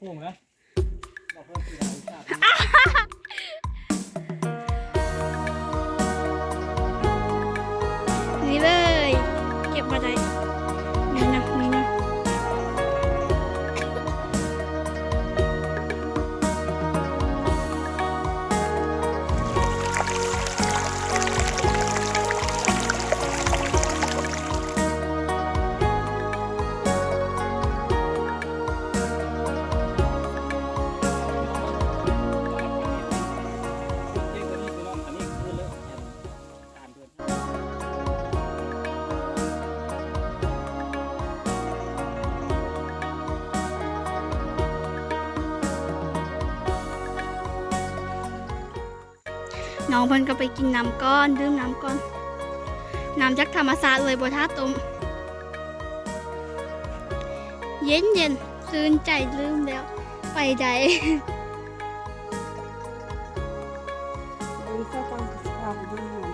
พ่วงนะบอกเพิ่มสีดา น้องเพิ่นก็ไปกินน้ำก้อนดื่มน้ำก้อนน้ำจากธรรมศาสตร์เลยบท่าตุมเย็นเย็นซื้นใจลืมแล้ว ไปใดดูเจ้าตังสภาพดูหน่อย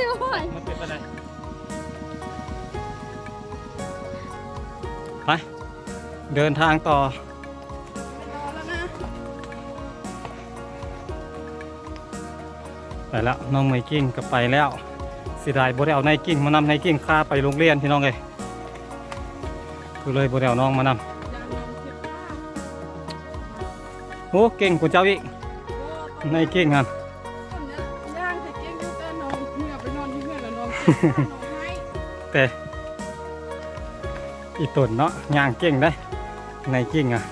เดี๋ยวมันเป็นอะไรไป เดินทางต่อ รอแล้วนะ ไปแล้วน้องไมกิ้งก็ไปแล้วสิได้บ่ได้เอาไนกิ้งมานำไนกิ้งค่าไปโรงเรียนพี่น้องเอ้ยคือเลยบ่ได้เอาน้องมานำโอ้เก่งกว่าเจ้าอีกไนกิ้งครั แล้วนอนให้แต่อีตนเนาะย่างเก่งได้ไนกิ้งอะ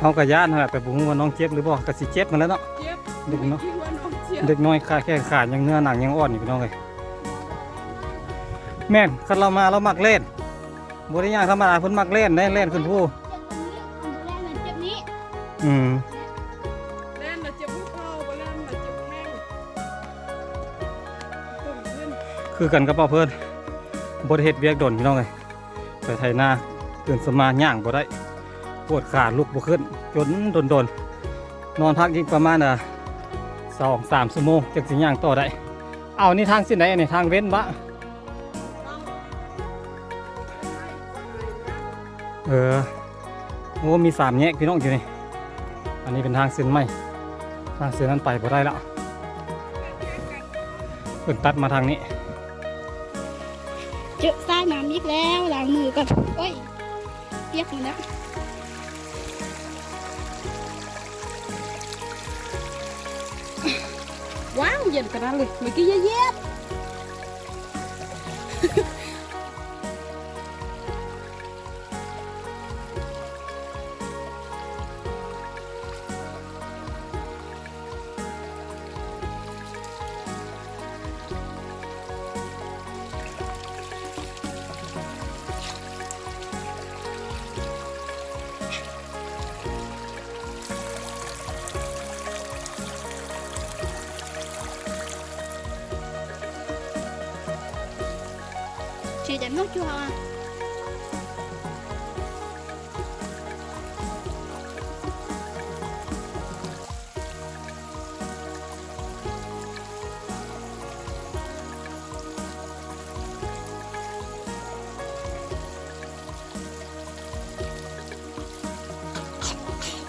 เอากระยานนั่นแหละแต่บุ้งว่าน้องเจ็บหรือบ่ก็สิเจ็บมันแล้วเนาะเจ็บเด็กเนาะคิดว่าน้องเจ็บเด็กน้อยขาแข้งขาดยังเนื้อหนังยังอ่อนอยู่พี่น้องเลยแม่นคันเรามาเรามักเล่นบริยางธรรมดาเพิ่นมักเล่นได้เล่นขึ้นผู้เจ็บตรงนี้อันแรกมั คือกันกับเป้าเพิ่นบริเฮ็ดเวียกดนพี่น้องเลยไปไถนาตื่นสมาย่างบ่ได้ปวดขาลุกบ่ขึ้น จนโดนโดนนอนพักอีกประมาณอะสองสามชั่วโมงจังสิย่างต่อได้ เอานี่ทางสิ้นไหนอันนี้ทางเว้นบะเออโอ้มีสามแยกพี่น้องอยู่นี่อันนี้เป็นทางเส้นใหม่ทางเส้นนั้นไปบ่ได้แล้วเพิ่นตัดมาทางนี้ เจอสร้างน้ำอีกแล้วล้างมือก่อนโอ้ยเปียกหมดแล้วว้าวเย็นขนาดเลยเมื่อกี้เย็น chị để nước chua à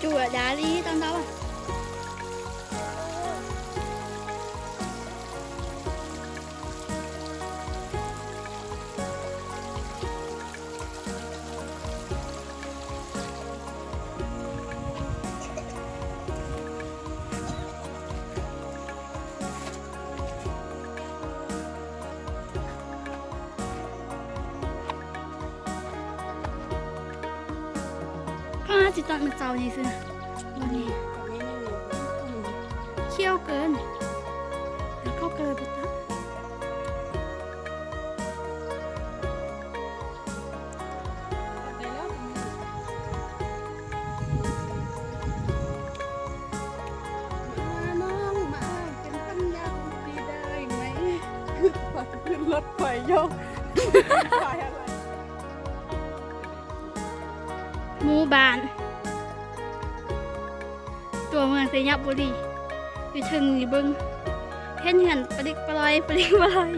chùa đã đi tao đâu à จิตตอนมันเจ้านี่สิวันนี้เคี่ยวเกินแล้วก็เกินไปตั้งน้องมาเป็นปัญญาดีได้ไหม ขึ้นรถไฟโยกไฟอะไร หมู่บ้าน ตัว เมืองสยบุรีอยู่ถึงนี่เบึงเห็นเห็นปลิกปลอยปลิกปลอย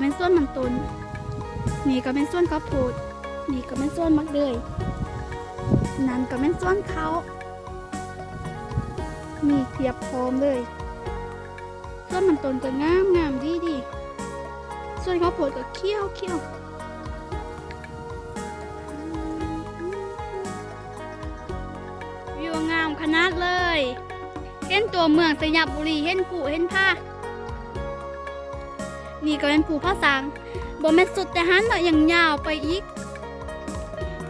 เป็นส่วนมันตุนนี่ก็เป็นส่วนข้าวโพดนี่ก็เป็นส่วนมักเดยนั่นก็เป็นส่วนเขามีเทียบพร้อมเลย ส่วนมันตุนก็งามงามดีดีส่วนข้าวโพดก็เคี้ยวเคี้ยววิวงามขนาดเลย เห็นตัวเมืองสยามบุรี เห็นผู้เห็นผ้า นี่ก็เป็นผู้พระสังบ่แม่นสุดแต่หันเนาะยังยาวไปอีก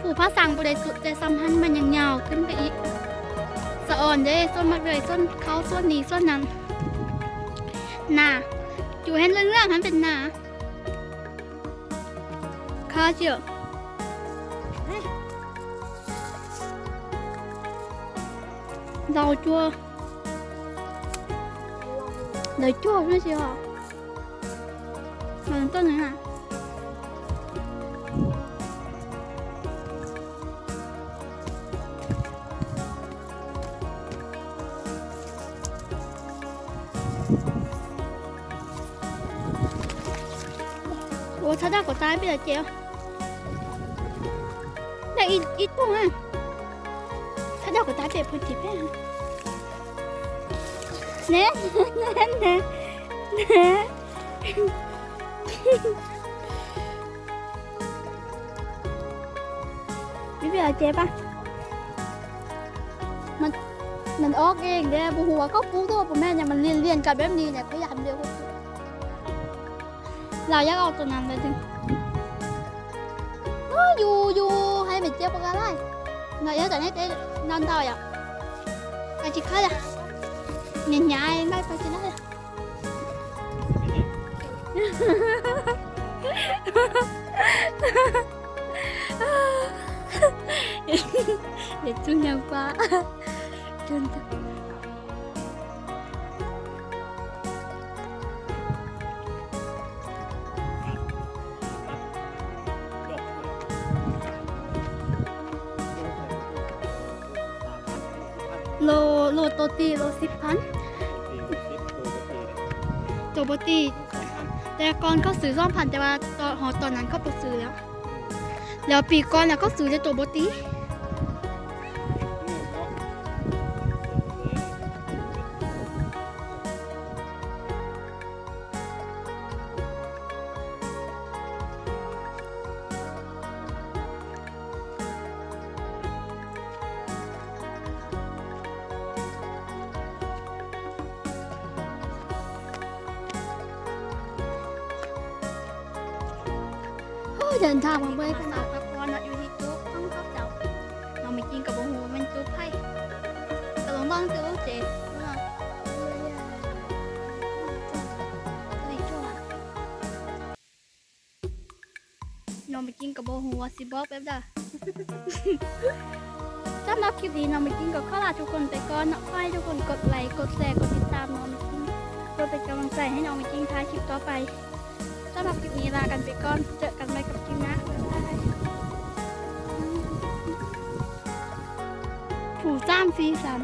ผู้พระสังบ่ได้สุดแต่ซ้ำหันมันยังยาวขึ้นไปอีก สะอ่อนเด้ส้นมากเลยส้นเขาส้นนี้ส้นนั้นหน้าอยู่เห็นเรื่องๆหันเป็นหน้าข้าเชื่อเราจัวเราจัวไม่ใช่หรอ มันต้นไหนอ่ะโอ้ถ้าได้ก็ตายไปแล้วเจียว 그럼 또 누나. 뭐 찾아고 다비었지요 나 네, 이, 이 동안 찾아고 다비에 포집해. 네? 네? 네? biết giờ chép á. Mình mình ốc nghe để bố hùa có phú thôi bố mẹ nhà mình liền liền cả em đi nhà cái làm điều là giác ốc cho nằm đây chứ nó dù dù hay mình chép qua đây nó nhớ chẳng hết đấy non tao vậy à chỉ khá à, nhìn nhà em bác phải ยันเดียวก็ปูเราอยากเอาตัวนั้นเลยถึงเอ้ยอยู่อยู่ให้เป็นเจ๊ปะกันได้เราอยากจะให้เจ๊นอนเท่าอ่ะไปจิค่ะจ้ะเนี่ยยายไม่ไปจิได้เลย เด็กจุนยังฟ้าจุนโลโลโตตีโลสิบพันตัวปกติ แต่ก่อนเขาซื้อซ่อมพันแต่ว่าตอนหอตอนนั้นเขาไปซื้อแล้ว แล้วปีก่อนแล้วก็ซื้อจะตัวบตี เดินทางมาเบิ่งสาวกับพรน่ะอยู่ที่จุ๊บต้องเข้าเจ้าน้องไม่กินกับบ่ฮู้ว่ามันจุ๊บไผก็ลองลองจุ๊บเจ๊ว่านี่จ้ะน้องไม่กินกับโบ่ฮู้ว่าสิบอกแบบใดสำหรับคลิปนี้น้องไม่กินก็ขอลาทุกคนไปก่อนนาะขอให้ทุกคนกดไลค์กดแชร์กดติดตามน้องไม่กินเพื่อเป็นกำลังใจให้น้องไม่กินท้ายคลิปต่อไปำหรับคลิปนี้ลากันไปก่อน เจอกันใหม่กับคลิปหน้าผู้สร้างสีสัน